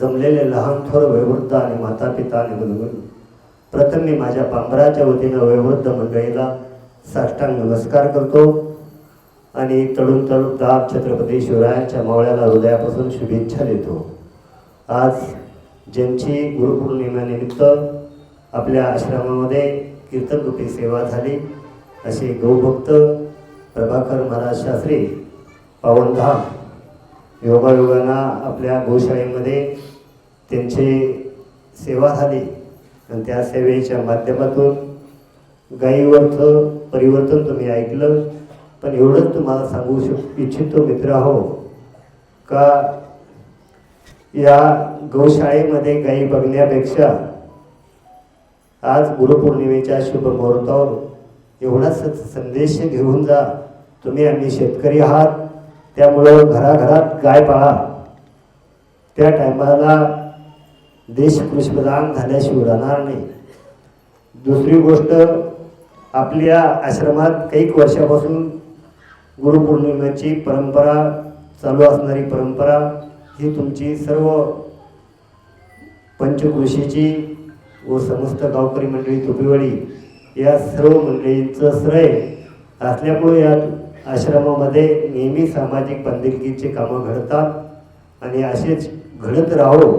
जमलेले लहान थोर वयोवृद्ध आणि माता पिता आणि बंधू प्रथम मी माझ्या पांभराच्या वतीनं वयोवृद्ध मंडळीला साष्टांग नमस्कार करतो. आणि तडून तळून दाब छत्रपती शिवरायांच्या मावळ्याला हृदयापासून शुभेच्छा देतो. आज ज्यांची गुरुपौर्णिमेनिमित्त आपल्या आश्रमामध्ये कीर्तनरूपी सेवा झाली असे गौभक्त प्रभाकर महाराज शास्त्री पावनधाम योगायोगांना आपल्या गोशाळेमध्ये त्यांची सेवा झाली. आणि त्या सेवेच्या माध्यमातून गायीवरचं परिवर्तन तुम्ही ऐकलं. पण एवढंच तुम्हाला सांगू शक इच्छितो मित्र हो का या गोशाळेमध्ये गायी बघण्यापेक्षा आज गुरुपौर्णिमेच्या शुभ मुहूर्तावर एवढाच संदेश घेऊन जा. तुम्ही आम्ही शेतकरी आहात. त्यामुळं घराघरात गाय पाळा त्या टायमाला देश कृषीप्रधान झाल्याशिवाय राहणार नाही. दुसरी गोष्ट आपल्या आश्रमात काही वर्षापासून गुरुपौर्णिमेची परंपरा चालू असणारी परंपरा ही तुमची सर्व पंचकृषीची व समस्त गावकरी मंडळी तुपीवाडी या सर्व मंडळींचं श्रेय असल्यामुळे या आश्रमामध्ये नेहमी सामाजिक बांधिलकीचे कामं घडतात. आणि असेच घडत राहो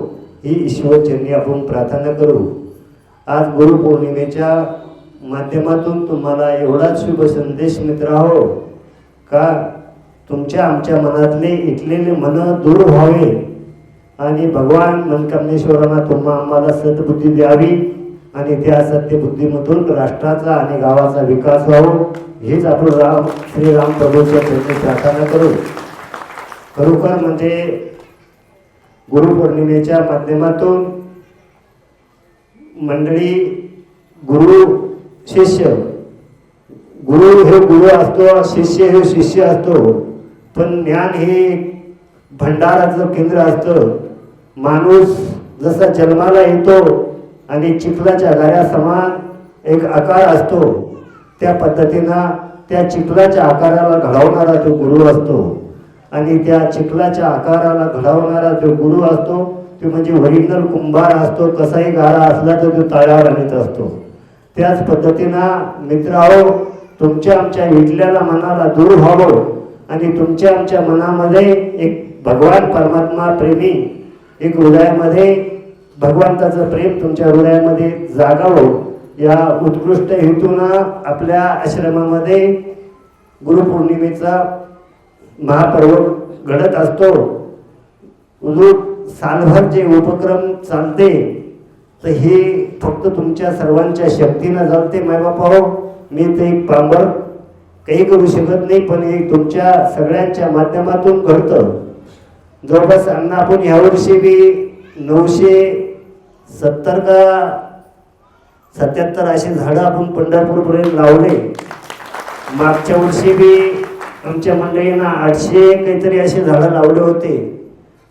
ही ईश्वरचरणी आपण प्रार्थना करू. आज गुरुपौर्णिमेच्या माध्यमातून तुम्हाला एवढाच शुभ संदेश मित्र हो का तुमच्या आमच्या मनातले इटलेले मन दूर व्हावे? आणि भगवान मनकामनेश्वरांना तुम्हा आम्हाला सद्बुद्धी द्यावी. आणि त्या सत्यबुद्धीमधून राष्ट्राचा आणि गावाचा विकास व्हावो हेच आपण राम श्रीराम प्रभूच्या त्यांची प्रार्थना करू. खरोखर म्हणजे गुरुपौर्णिमेच्या माध्यमातून मंडळी गुरु शिष्य गुरु हे गुरु असतो शिष्य हे शिष्य असतो पण ज्ञान हे भंडाराचं केंद्र असतं. माणूस जसा जन्माला येतो आणि चिखलाच्या गाड्या समान एक आकार असतो. त्या पद्धतीनं त्या चिखलाच्या आकाराला घडवणारा तो गुरु असतो. आणि त्या चिखलाच्या आकाराला घडवणारा जो गुरु असतो तो म्हणजे ओरिजिनल कुंभार असतो. कसाही गारा असला तर तो तळ्यावर आणत असतो. त्याच पद्धतीनं मित्राहो तुमच्या आमच्या विटल्याला मनाला दूर व्हावं आणि तुमच्या आमच्या मनामध्ये एक भगवान परमात्मा प्रेमी एक हृदयामध्ये भगवंताचं प्रेम तुमच्या हृदयामध्ये जागावं. या उत्कृष्ट हेतूनं आपल्या आश्रमामध्ये गुरुपौर्णिमेचा महापर्व घडत असतो. सालभर जे उपक्रम चालते तर हे फक्त तुमच्या सर्वांच्या शक्तीनं चालते मायबापा हो. मी ते पांबर काही करू शकत नाही पण हे तुमच्या सगळ्यांच्या माध्यमातून घडतं. जवळपास अण्णा आपण यावर्षी बी नऊशे सत्तर का सत्याहत्तर असे झाडं आपण पंढरपूरपर्यंत लावले. मागच्या वर्षी बी आमच्या मंडळीनं आठशे काहीतरी असे झाडं लावले होते.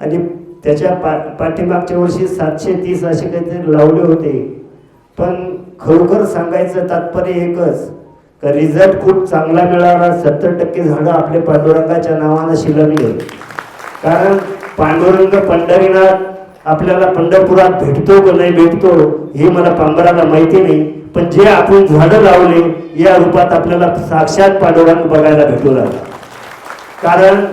आणि त्याच्या पा पाठीमागच्या वर्षी सातशे तीस असे काहीतरी लावले होते. पण खरोखर सांगायचं तात्पर्य एकच का रिझल्ट खूप चांगला मिळाला. सत्तर टक्के झाडं आपले पांडुरंगाच्या नावानं शिलगले कारण पांडुरंग पंढरीनाथ आपल्याला पंढरपुरात भेटतो का नाही भेटतो हे मला पांबराला माहिती नाही. पण जे आपण झाडं लावले या रूपात आपल्याला साक्षात पांडुरंग बघायला भेटू लागला कारण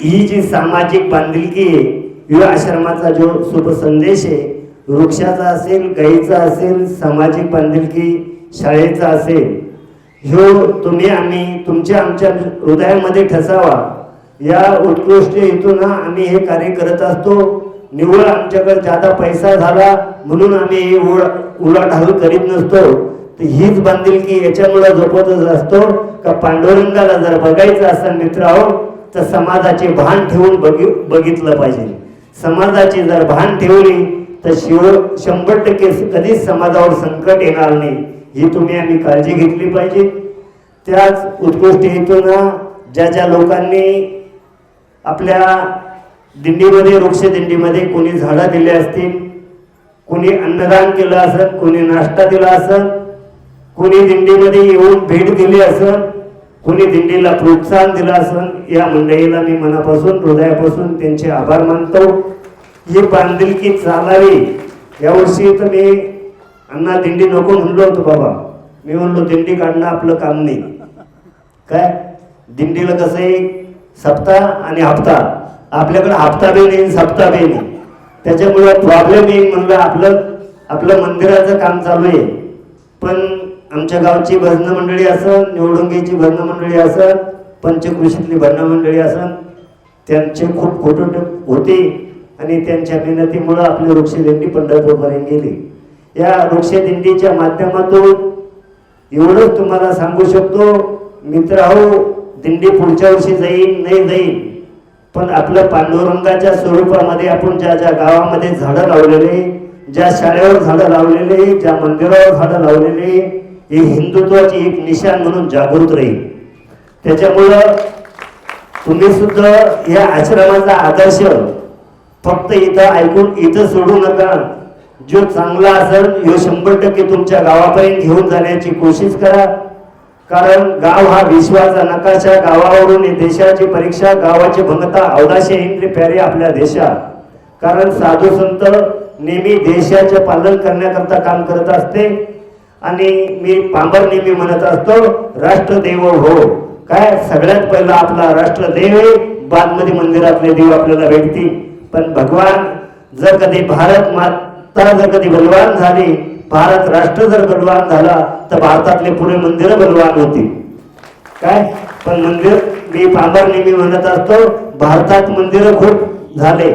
ही जी सामाजिक बांधिलकी आहे या आश्रमाचा जो शुभ संदेश आहे वृक्षाचा असेल गाईचा असेल सामाजिक बांधिलकी शाळेचा असेल ह्यो तुम्ही आम्ही तुमच्या आमच्या हृदयामध्ये ठसावा. या उत्कृष्ट हेतून आम्ही हे कार्य करत असतो. निव्वळ आमच्याकडे ज्यादा पैसा झाला म्हणून आम्ही ही उड उलाढाल करीत नसतो. तर हीच बांधिलकी याच्यामुळे झोपतच असतो. का पांडुरंगाला जर बघायचं असेल मित्र आहोत तर समाजाचे भान ठेवून बघि बघितलं पाहिजे. समाजाची जर भान ठेवली तर शिव शंभर टक्के कधीच समाजावर संकट येणार नाही. ही तुम्ही आम्ही काळजी घेतली पाहिजे. त्याच उत्कृष्ट हेतून ज्या ज्या लोकांनी आपल्या दिंडीमध्ये वृक्ष दिंडीमध्ये कोणी झाडं दिले असतील कोणी अन्नदान केलं असत कोणी नाश्ता दिला असत कोणी दिंडीमध्ये येऊन भेट दिली असत कोणी दिंडीला प्रोत्साहन दिलं असत या मंडळीला मी मनापासून हृदयापासून त्यांचे आभार मानतो. ही बांधिलकी चालावी. यावर्षी तर मी अण्णा दिंडी नको म्हणलो होतो बाबा. मी म्हणलो दिंडी काढणं आपलं काम नाही. काय? दिंडीला कसं आहे सप्ताह आणि हप्ता. आपल्याकडे हप्ता बी येईन सप्ता बी नाही त्याच्यामुळं प्रॉब्लेम येईल म्हणलं आपलं आपलं मंदिराचं काम चालू आहे. पण आमच्या गावची भजन मंडळी असन निवडुंगीची भजन मंडळी असन पंचकृषीतली भजन मंडळी असन त्यांचे खूप खोटोट होते आणि त्यांच्या मेहनतीमुळं आपली वृक्षदिंडी पंढरपूरपर्यंत गेली. या वृक्षदिंडीच्या माध्यमातून एवढंच तुम्हाला सांगू शकतो मित्र हो दिंडी पुढच्या वर्षी जाईल नाही जाईल पण आपलं पांडुरंगाच्या स्वरूपामध्ये आपण ज्या ज्या गावामध्ये झाडं लावलेले ज्या शाळेवर झाडं लावलेले ज्या मंदिरावर झाडं लावलेले हे हिंदुत्वाची एक निशाण म्हणून जागृत राहील. त्याच्यामुळं तुम्ही सुद्धा या आश्रमाचा आदर्श फक्त इथं ऐकून इथं सोडू नका. जो चांगला असेल ह्यो शंभर टक्के तुमच्या गावापर्यंत घेऊन जाण्याची कोशिश करा. कारण गाव हा विश्वाचा नकाशा गावावरून देशाची परीक्षा गावाची भंगता अवदाशे इंद्री प्यारी आपल्या देशात. कारण साधू संत नेहमी देशाचे पालन करण्याकरता काम करत असते आणि मी पांबर नेहमी म्हणत असतो राष्ट्रदेव हो. काय? सगळ्यात पहिला आपला राष्ट्रदेव बादमती मंदिरातले देव आपल्याला भेटतील. पण भगवान जर कधी भारत माता जर कधी बलवान झाली भारत राष्ट्र जर बलवान झाला तर भारतातले पुढे मंदिर बलवान होतील काय? पण मंदिर मी पांभर नेहमी म्हणत असतो भारतात मंदिरं खूप झाले.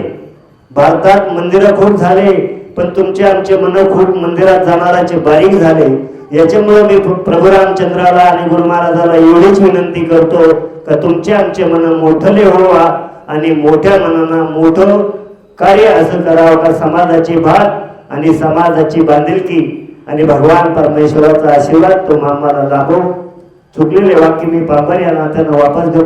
भारतात मंदिरं खूप झाले पण तुमचे आमचे मन खूप मंदिरात जाणाराचे बारीक झाले. याच्यामुळे मी प्रभू रामचंद्राला आणि गुरु महाराजाला एवढीच विनंती करतो का तुमचे आमचे मन मोठले व्हावा आणि मोठ्या मनानं मोठं कार्य असं करावं का समाजाची भाग आणि समाजाची बांधिलकी आणि भगवान परमेश्वराचा आशीर्वाद तुम्हाला लाभो. चुकलेले वाक्य मी पापर या नात्यानं वापस घेतो